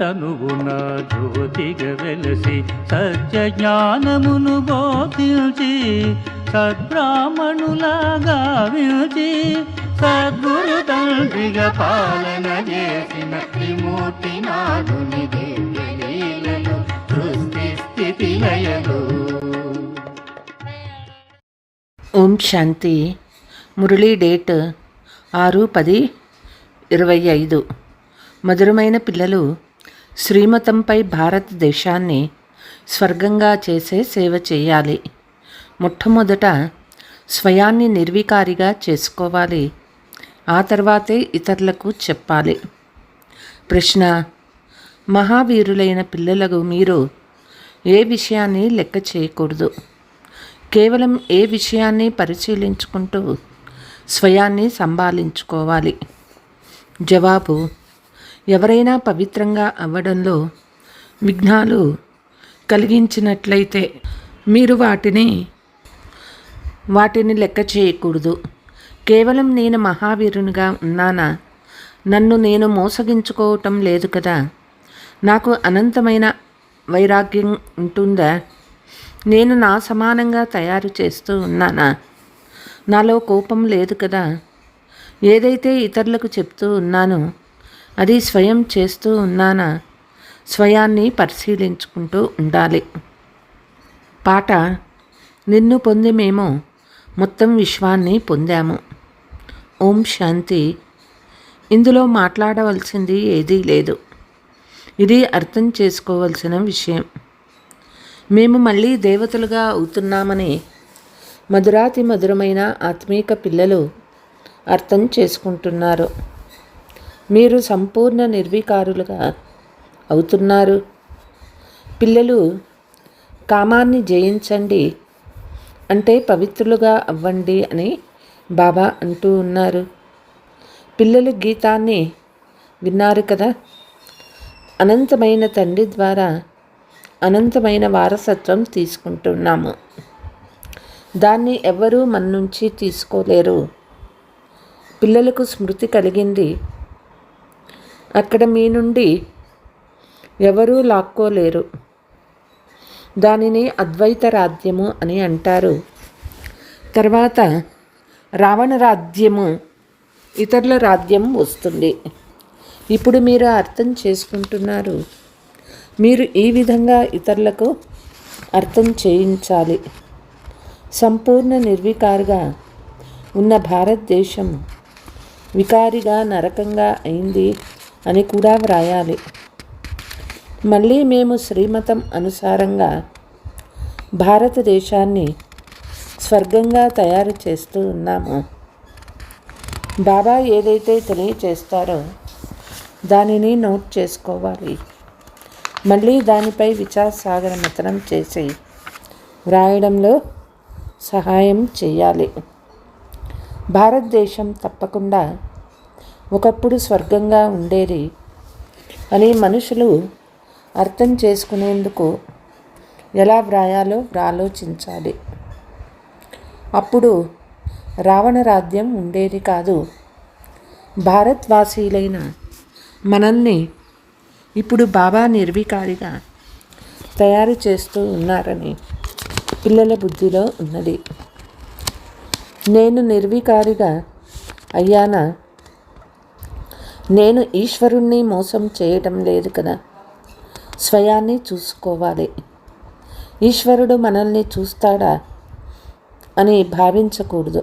తనువు నా జ్యోతిగా వెలసి సత్య జ్ఞానమును బోధించి సద్బ్రాహ్మణులాగా విల్చి సద్గురు తండ్రిగా పాలన చేసిన త్రిమూర్తి నాదుని దివ్య సృష్టి స్థితి లయలు. ఓం శాంతి. మురళీ డేట్ ఆరు పది ఇరవై ఐదు. మధురమైన పిల్లలు శ్రీమతంపై భారతదేశాన్ని స్వర్గంగా చేసే సేవ చేయాలి. మొట్టమొదట స్వయాన్ని నిర్వికారిగా చేసుకోవాలి. ఆ తర్వాతే ఇతరులకు చెప్పాలి. ప్రశ్న మహావీరులైన పిల్లలకు మీరు ఏ విషయాన్ని లెక్క చేయకూడదు? కేవలం ఏ విషయాన్ని పరిశీలించుకుంటూ స్వయాన్ని సంభాలించుకోవాలి? జవాబు ఎవరైనా పవిత్రంగా అవ్వడంలో విఘ్నాలు కలిగించినట్లయితే మీరు వాటిని వాటిని లెక్క చేయకూడదు. కేవలం నేను మహావీరునిగా ఉన్నానా? నన్ను నేను మోసగించుకోవటం లేదు కదా? నాకు అనంతమైన వైరాగ్యం ఉంటుందా? నేను నా సమానంగా తయారు చేస్తూ ఉన్నానా? నాలో కోపం లేదు కదా? ఏదైతే ఇతరులకు చెప్తూ ఉన్నానో అది స్వయం చేస్తూ ఉన్నానా? స్వయాన్ని పరిశీలించుకుంటూ ఉండాలి. పాట నిన్ను పొంది మేము మొత్తం విశ్వాన్ని పొందాము. ఓం శాంతి. ఇందులో మాట్లాడవలసింది ఏదీ లేదు. ఇది అర్థం చేసుకోవలసిన విషయం. మేము మళ్ళీ దేవతలుగా అవుతున్నామని మధురాతి మధురమైన ఆత్మీక పిల్లలు అర్థం చేసుకుంటున్నారు. మీరు సంపూర్ణ నిర్వికారులుగా అవుతున్నారు. పిల్లలు కామాన్ని జయించండి. అంటే పవిత్రులుగా అవ్వండి అని బాబా అంటూ ఉన్నారు. పిల్లలు గీతాన్ని విన్నారు కదా? అనంతమైన తండ్రి ద్వారా అనంతమైన వారసత్వం తీసుకుంటున్నాము. దాన్ని ఎవరూ మన నుంచి తీసుకోలేరు. పిల్లలకు స్మృతి కలిగింది అక్కడ మీ నుండి ఎవరూ లాక్కోలేరు. దానిని అద్వైత రాజ్యము అని అంటారు. తర్వాత రావణ రాజ్యము ఇతరుల రాజ్యం వస్తుంది. ఇప్పుడు మీరు అర్థం చేసుకుంటున్నారు. మీరు ఈ విధంగా ఇతరులకు అర్థం చేయించాలి. సంపూర్ణ నిర్వికారిగా ఉన్న భారతదేశం వికారిగా నరకంగా అయింది. అని కూడా వ్రాయాలి. మళ్ళీ మేము శ్రీమతం అనుసారంగా భారతదేశాన్ని స్వర్గంగా తయారు చేస్తూ ఉన్నాము. బాబా ఏదైతే తెలియచేస్తారో దానిని నోట్ చేసుకోవాలి. మళ్ళీ దానిపై విచారసాగర మతనం చేసి వ్రాయడంలో సహాయం చేయాలి. భారతదేశం తప్పకుండా ఒకప్పుడు స్వర్గంగా ఉండేది అని మనుషులు అర్థం చేసుకునేందుకు ఎలా వ్రాయాలో ఆలోచించాలి. అప్పుడు రావణ రాజ్యం ఉండేది కాదు. భారత్వాసీలైన మనల్ని ఇప్పుడు బాబా నిర్వికారిగా తయారు చేస్తూ ఉన్నారని పిల్లల బుద్ధిలో ఉన్నది. నేను నిర్వికారిగా అయ్యానా? నేను ఈశ్వరుణ్ణి మోసం చేయటం లేదు కదా. స్వయాన్ని చూసుకోవాలి. ఈశ్వరుడు మనల్ని చూస్తాడా అని భావించకూడదు.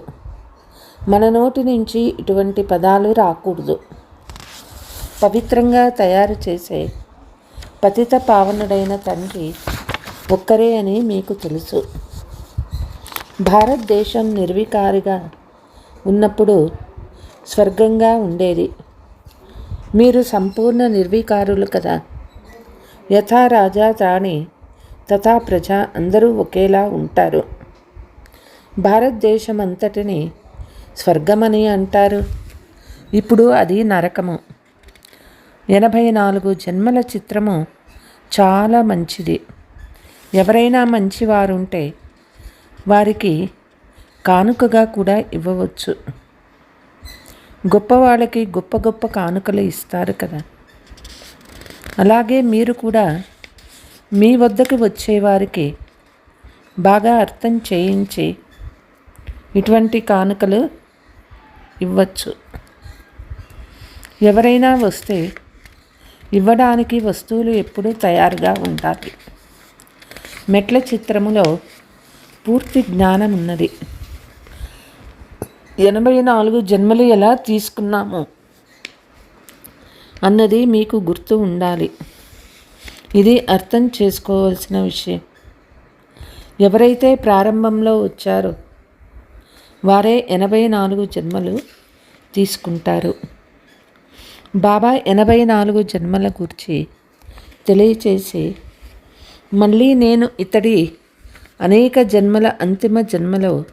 మన నోటి నుంచి ఇటువంటి పదాలు రాకూడదు. పవిత్రంగా తయారు చేసే పతిత పావనుడైన తండ్రి ఒక్కరే అని మీకు తెలుసు. భారతదేశం నిర్వికారిగా ఉన్నప్పుడు స్వర్గంగా ఉండేది మీరు సంపూర్ణ నిర్వీకారులు కదా? యథా రాజా తాని తథా ప్రజ అందరూ ఒకేలా ఉంటారు. భారతదేశం అంతటిని స్వర్గమని అంటారు. ఇప్పుడు అది నరకము. ఎనభై నాలుగు జన్మల చిత్రము చాలా మంచిది. ఎవరైనా మంచివారుంటే వారికి కానుకగా కూడా ఇవ్వవచ్చు. గొప్పవాళ్ళకి గొప్ప గొప్ప కానుకలు ఇస్తారు కదా. అలాగే మీరు కూడా మీ వద్దకు వచ్చేవారికి బాగా అర్థం చేయించి ఇటువంటి కానుకలు ఇవ్వచ్చు. ఎవరైనా వస్తే ఇవ్వడానికి వస్తువులు ఎప్పుడూ తయారుగా ఉండాలి. మెట్ల చిత్రములో పూర్తి జ్ఞానం ఉన్నది ఎనభై నాలుగు జన్మలు ఎలా తీసుకున్నాము? అన్నది మీకు గుర్తు ఉండాలి. ఇది అర్థం చేసుకోవాల్సిన విషయం. ఎవరైతే ప్రారంభంలో వచ్చారో వారే ఎనభై నాలుగు జన్మలు తీసుకుంటారు. బాబా ఎనభై నాలుగు జన్మల గురించి తెలియచేసి మళ్ళీ నేను ఇతడి అనేక జన్మల అంతిమ జన్మలో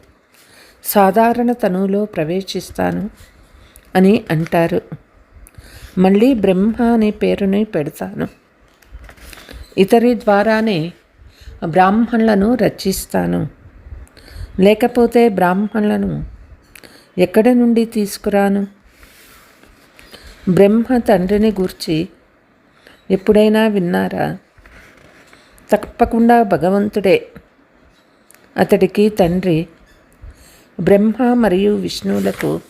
సాధారణ తనువులో ప్రవేశిస్తాను అని అంటారు. మళ్ళీ బ్రహ్మ అనే పేరుని పెడతాను. ఇతరి ద్వారానే బ్రాహ్మణులను రచిస్తాను. లేకపోతే బ్రాహ్మణులను ఎక్కడి నుండి తీసుకురాను? బ్రహ్మ తండ్రిని గూర్చి ఎప్పుడైనా విన్నారా? తప్పకుండా భగవంతుడే. అతడికి తండ్రి బ్రహ్మ మరియు విష్ణువులకు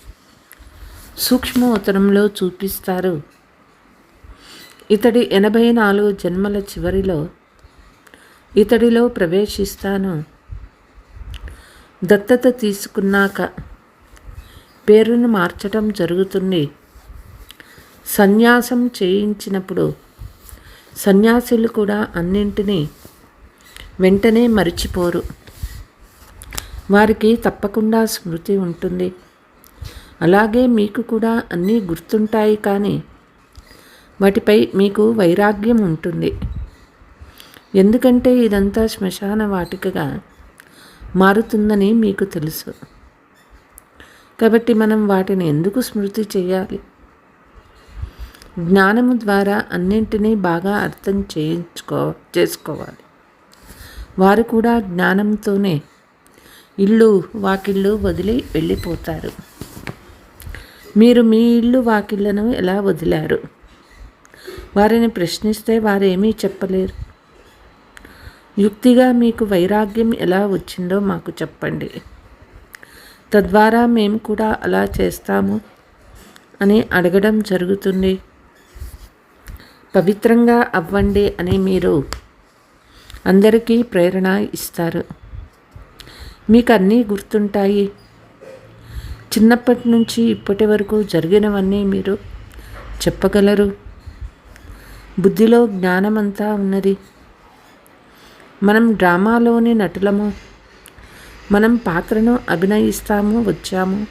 సూక్ష్మోత్తరంలో చూపిస్తారు. ఇతడి ఎనభై నాలుగు జన్మల చివరిలో ఇతడిలో ప్రవేశిస్తాను. దత్తత తీసుకున్నాక పేరును మార్చటం జరుగుతుంది. సన్యాసం చేయించినప్పుడు సన్యాసులు కూడా అన్నింటినీ వెంటనే మరిచిపోరు. వారికి తప్పకుండా స్మృతి ఉంటుంది. అలాగే మీకు కూడా అన్నీ గుర్తుంటాయి కానీ వాటిపై మీకు వైరాగ్యం ఉంటుంది. ఎందుకంటే ఇదంతా శ్మశాన వాటికగా మారుతుందని మీకు తెలుసు. కాబట్టి మనం వాటిని ఎందుకు స్మృతి చేయాలి? జ్ఞానము ద్వారా అన్నింటినీ బాగా అర్థం చేయించుకో చేసుకోవాలి. వారు కూడా జ్ఞానంతోనే ఇల్లు వాకిళ్ళు వదిలి వెళ్ళిపోతారు. మీరు మీ ఇల్లు వాకిళ్ళను ఎలా వదిలారు? వారిని ప్రశ్నిస్తే వారేమీ చెప్పలేరు. యుక్తిగా మీకు వైరాగ్యం ఎలా వచ్చిందో మాకు చెప్పండి. తద్వారా మేము కూడా అలా చేస్తాము అని అడగడం జరుగుతుంది. పవిత్రంగా అవ్వండి అని మీరు అందరికీ ప్రేరణ ఇస్తారు. మీకు అన్నీ గుర్తుంటాయి. చిన్నప్పటి నుంచి ఇప్పటి వరకు జరిగినవన్నీ మీరు చెప్పగలరు. బుద్ధిలో జ్ఞానమంతా ఉన్నది. మనం డ్రామాలోని నటులము. మనం పాత్రను అభినయిస్తాము వచ్చాము.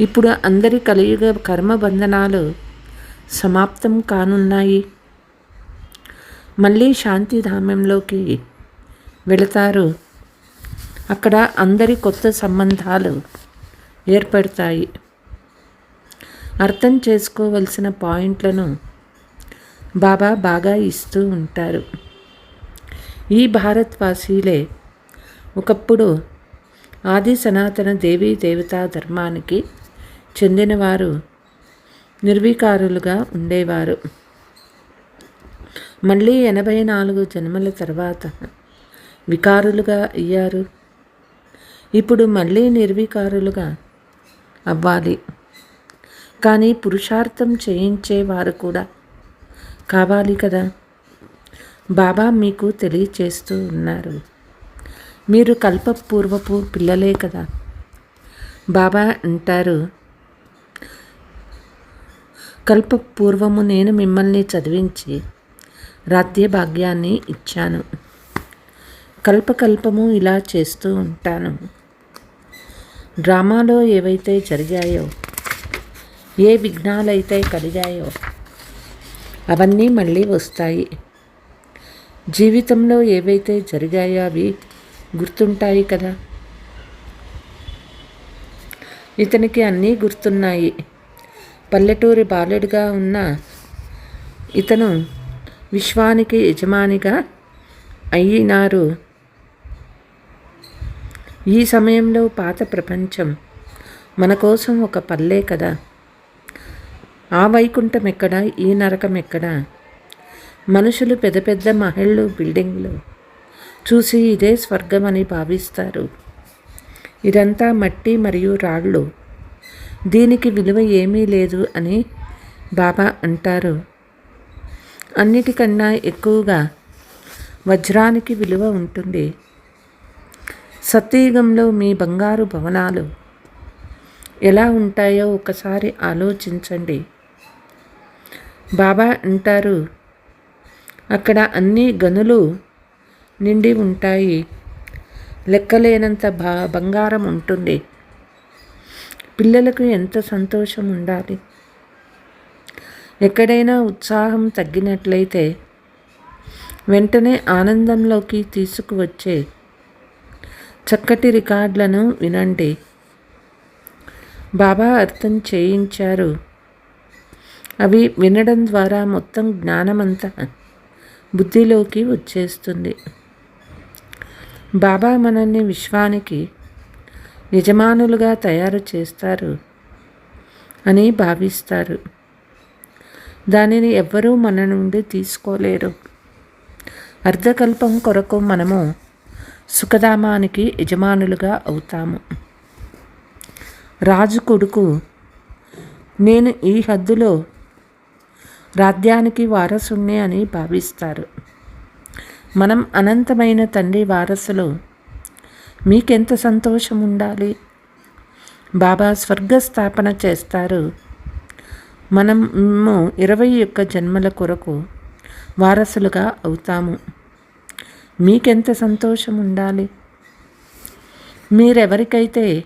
ఇప్పుడు అందరి కలియుగ కర్మబంధనాలు సమాప్తం కానున్నాయి. మళ్ళీ శాంతిధామ్యంలోకి వెళతారు. అక్కడ అందరి కొత్త సంబంధాలు ఏర్పడతాయి. అర్థం చేసుకోవలసిన పాయింట్లను బాబా బాగా ఇస్తూ ఉంటారు. ఈ భారత్వాసీలే ఒకప్పుడు ఆది సనాతన దేవీ దేవతా ధర్మానికి చెందినవారు నిర్వీకారులుగా ఉండేవారు. మళ్ళీ ఎనభై నాలుగు జన్మల తర్వాత వికారులుగా అయ్యారు. ఇప్పుడు మళ్ళీ నిర్వికారులుగా అవ్వాలి. కానీ పురుషార్థం చేయించేవారు కూడా కావాలి కదా. బాబా మీకు తెలియచేస్తూ ఉన్నారు. మీరు కల్పపూర్వపు పిల్లలే కదా. బాబా అంటారు కల్పపూర్వము నేను మిమ్మల్ని చదివించి రాధ్య భాగ్యాన్ని ఇచ్చాను. కల్పకల్పము ఇలా చేస్తూ ఉంటాను. డ్రామాలో ఏవైతే జరిగాయో ఏ విఘ్నాలైతే కలిగాయో అవన్నీ మళ్ళీ వస్తాయి. జీవితంలో ఏవైతే జరిగాయో అవి గుర్తుంటాయి కదా? ఇతనికి అన్నీ గుర్తున్నాయి. పల్లెటూరి బాలుడిగా ఉన్న ఇతను విశ్వానికి యజమానిగా అయినారు. ఈ సమయంలో పాత ప్రపంచం మన కోసం ఒక పల్లె కదా. ఆ వైకుంఠం ఎక్కడ ఈ నరకం ఎక్కడ మనుషులు పెద్ద పెద్ద మహిళలు బిల్డింగ్లు చూసి ఇదే స్వర్గం అని భావిస్తారు. ఇదంతా మట్టి మరియు రాళ్ళు. దీనికి విలువ ఏమీ లేదు అని బాబా అంటారు. అన్నిటికన్నా ఎక్కువగా వజ్రానికి విలువ ఉంటుంది. సత్యయుగంలో మీ బంగారు భవనాలు ఎలా ఉంటాయో ఒకసారి ఆలోచించండి. బాబా అంటారు అక్కడ అన్ని గనులు నిండి ఉంటాయి. లెక్కలేనంత బా బంగారం ఉంటుంది. పిల్లలకు ఎంత సంతోషం ఉండాలి. ఎక్కడైనా ఉత్సాహం తగ్గినట్లయితే వెంటనే ఆనందంలోకి తీసుకువచ్చే చక్కటి రికార్డులను వినండి. బాబా అర్థం చేయించారు. అవి వినడం ద్వారా మొత్తం జ్ఞానమంతా బుద్ధిలోకి వచ్చేస్తుంది. బాబా మనల్ని విశ్వానికి యజమానులుగా తయారు చేస్తారు అని భావిస్తారు. దానిని ఎవ్వరూ మన నుండి తీసుకోలేరు. అర్ధకల్పం కొరకు మనము సుఖధామానికి యజమానులుగా అవుతాము. రాజు కొడుకు నేను ఈ హద్దులో రాజ్యానికి వారసుణ్ణి అని భావిస్తారు. మనం అనంతమైన తండ్రి వారసులు మీకెంత సంతోషం ఉండాలి బాబా స్వర్గ స్థాపన చేస్తారు. మనం ఇరవై ఒక్క జన్మల కొరకు వారసులుగా అవుతాము. మీకెంత సంతోషం ఉండాలి మీరెవరికైతే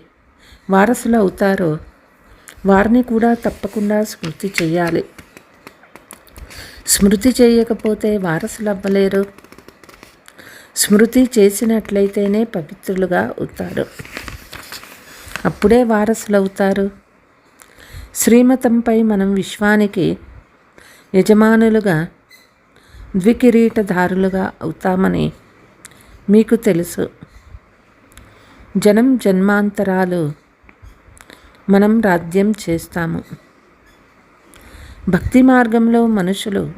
వారసులు అవుతారో వారిని కూడా తప్పకుండా స్మృతి చేయాలి. స్మృతి చేయకపోతే వారసులు అవ్వలేరు స్మృతి చేసినట్లయితేనే పవిత్రులుగా అవుతారు. అప్పుడే వారసులు అవుతారు శ్రీమతంపై మనం విశ్వానికి యజమానులుగా ద్వికిరీటధారులుగా అవుతామని మీకు తెలుసు. జనం జన్మాంతరాలు మనం రాజ్యం చేస్తాము. భక్తి మార్గంలో మనుషులు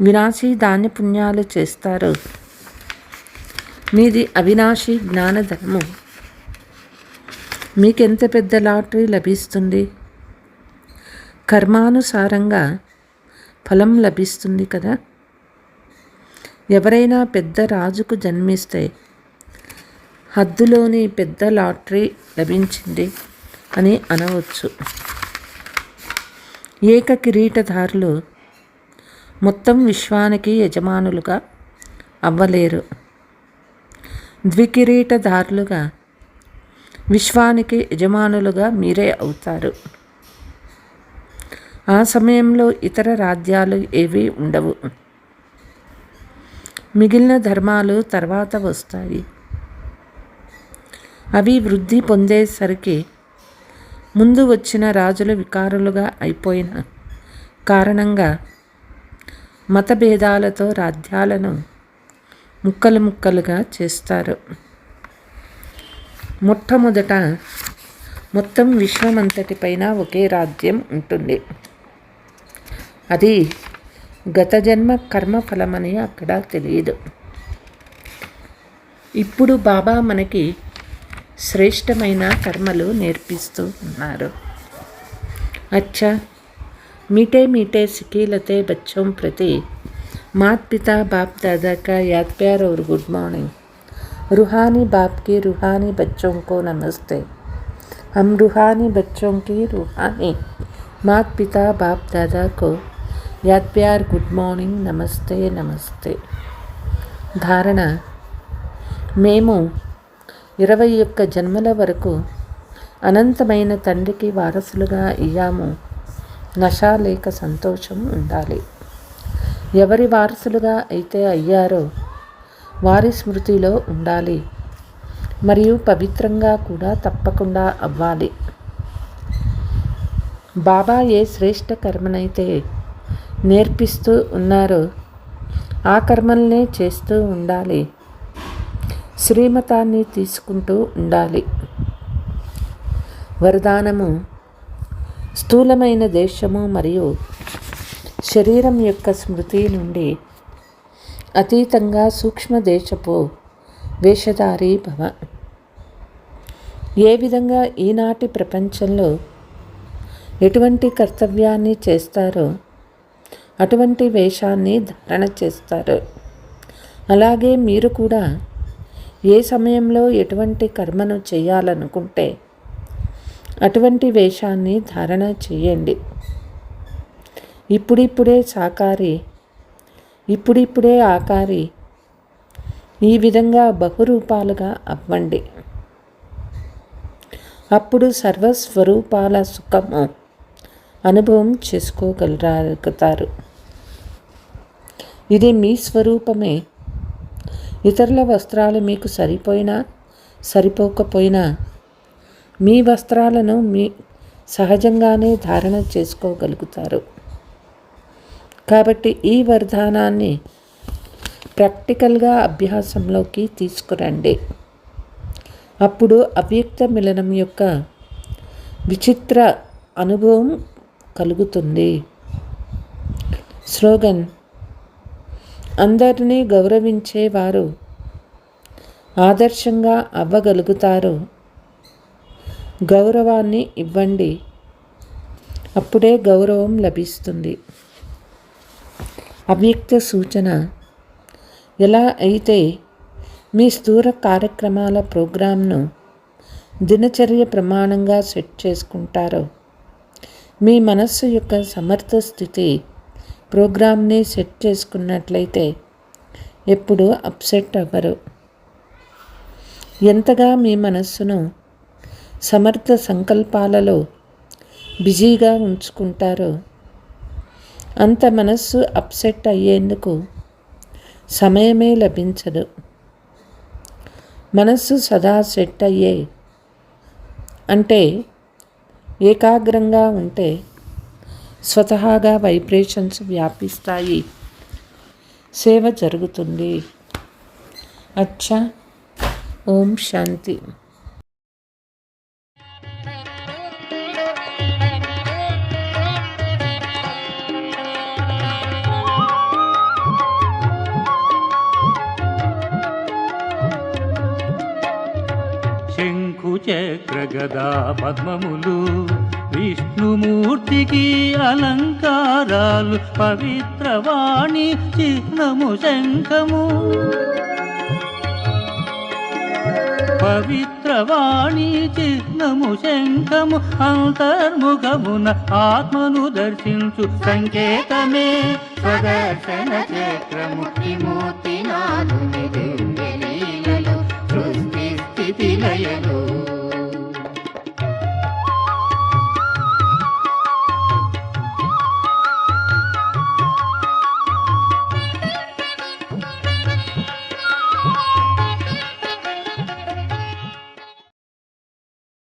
వినాశీ దాన్య పుణ్యాలు చేస్తారు. మీది అవినాశి జ్ఞానధనము మీకెంత పెద్ద లాటరీ లభిస్తుంది? కర్మానుసారంగా ఫలం లభిస్తుంది కదా? ఎవరైనా పెద్ద రాజుకు జన్మిస్తే హద్దులోని పెద్ద లాటరీ లభించింది అని అనవచ్చు. ఏక కిరీటధారులు మొత్తం విశ్వానికి యజమానులుగా అవ్వలేరు. ద్వికిరీటధారులుగా విశ్వానికి యజమానులుగా మీరే అవుతారు. ఆ సమయంలో ఇతర రాజ్యాలు ఏవీ ఉండవు. మిగిలిన ధర్మాలు తర్వాత వస్తాయి. అవి వృద్ధి పొందేసరికి ముందు వచ్చిన రాజులు వికారులుగా అయిపోయిన కారణంగా మతభేదాలతో రాజ్యాలను ముక్కలు ముక్కలుగా చేస్తారు. మొట్టమొదట మొత్తం విశ్వమంతటిపైన ఒకే రాజ్యం ఉంటుంది. అది గత జన్మ కర్మఫలమని అక్కడ తెలియదు ఇప్పుడు బాబా మనకి శ్రేష్టమైన కర్మలు నేర్పిస్తూ ఉన్నారు అచ్చా मीठे मीठे सिकीलते बच्चों प्रति मात पिता बाप दादा का याद प्यार और गुड मॉर्निंग रूहानी बाप के रूहानी बच्चों को नमस्ते हम रूहानी बच्चों की रूहानी मात पिता बाप दादा को యాత్ ప్యార్ గుడ్ మార్నింగ్ నమస్తే నమస్తే. ధారణ మేము ఇరవై ఒక్క జన్మల వరకు అనంతమైన తండ్రికి వారసులుగా ఇయ్యాము నష లేక సంతోషం ఉండాలి. ఎవరి వారసులుగా అయితే అయ్యారో వారి స్మృతిలో ఉండాలి. మరియు పవిత్రంగా కూడా తప్పకుండా అవ్వాలి. బాబా ఏ శ్రేష్ఠ కర్మనైతే నేర్పిస్తూ ఉన్నారో. ఆ కర్మల్నే చేస్తూ ఉండాలి. శ్రీమతాన్ని తీసుకుంటూ ఉండాలి. వరదానము. స్థూలమైన దేశము మరియు శరీరం యొక్క స్మృతి నుండి అతీతంగా సూక్ష్మ దేశపు వేషధారి భవ. ఏ విధంగా ఈనాటి ప్రపంచంలో ఎటువంటి కర్తవ్యాన్ని చేస్తారో అటువంటి వేషాన్ని ధారణ చేస్తారు. అలాగే మీరు కూడా ఏ సమయంలో ఎటువంటి కర్మను చేయాలనుకుంటే అటువంటి వేషాన్ని ధారణ చేయండి. ఇప్పుడిప్పుడే సాకారి ఇప్పుడిప్పుడే ఆకారి ఈ విధంగా బహురూపాలుగా అవ్వండి. అప్పుడు సర్వస్వరూపాల సుఖము అనుభవం చేసుకోగలగలుగుతారు ఇది మీ స్వరూపమే. ఇతరుల వస్త్రాలు మీకు సరిపోయినా సరిపోకపోయినా మీ వస్త్రాలను మీ సహజంగానే ధారణ చేసుకోగలుగుతారు. కాబట్టి ఈ వరదానాన్ని ప్రాక్టికల్గా అభ్యాసంలోకి తీసుకురండి. అప్పుడు అవ్యక్త మిలనం యొక్క విచిత్ర అనుభవం కలుగుతుంది. స్లోగన్ అందరినీ గౌరవించేవారు ఆదర్శంగా అవ్వగలుగుతారు. గౌరవాన్ని ఇవ్వండి. అప్పుడే గౌరవం లభిస్తుంది. అవ్యక్త సూచన. ఎలా అయితే మీ స్థూర కార్యక్రమాల ప్రోగ్రాంను దినచర్య ప్రమాణంగా సెట్ చేసుకుంటారో మీ మనస్సు యొక్క సమర్థ స్థితి ప్రోగ్రామ్ని సెట్ చేసుకున్నట్లయితే ఎప్పుడు అప్సెట్ అవ్వరు. ఎంతగా మీ మనస్సును సమర్థ సంకల్పాలలో బిజీగా ఉంచుకుంటారో అంత మనస్సు అప్సెట్ అయ్యేందుకు సమయమే లభించదు. మనస్సు సదా సెట్ అయ్యే అంటే ఏకాగ్రంగా ఉంటే స్వతహాగా వైబ్రేషన్స్ వ్యాపిస్తాయి. సేవ జరుగుతుంది. అచ్చా. ఓం శాంతి. శంకు చక్ర గదా పద్మములు విష్ణుమూర్తికి అలంకారాలు పవిత్రవాణి చిహ్నము శంఖము. పవిత్రవాణి చిహ్నము శంఖము అంతర్ముఖమున ఆత్మను దర్శించు సంకేతమే. స్వదర్శన చక్రము విమూర్తి నాథుని లీలలు సృష్టి స్థితి లయలు.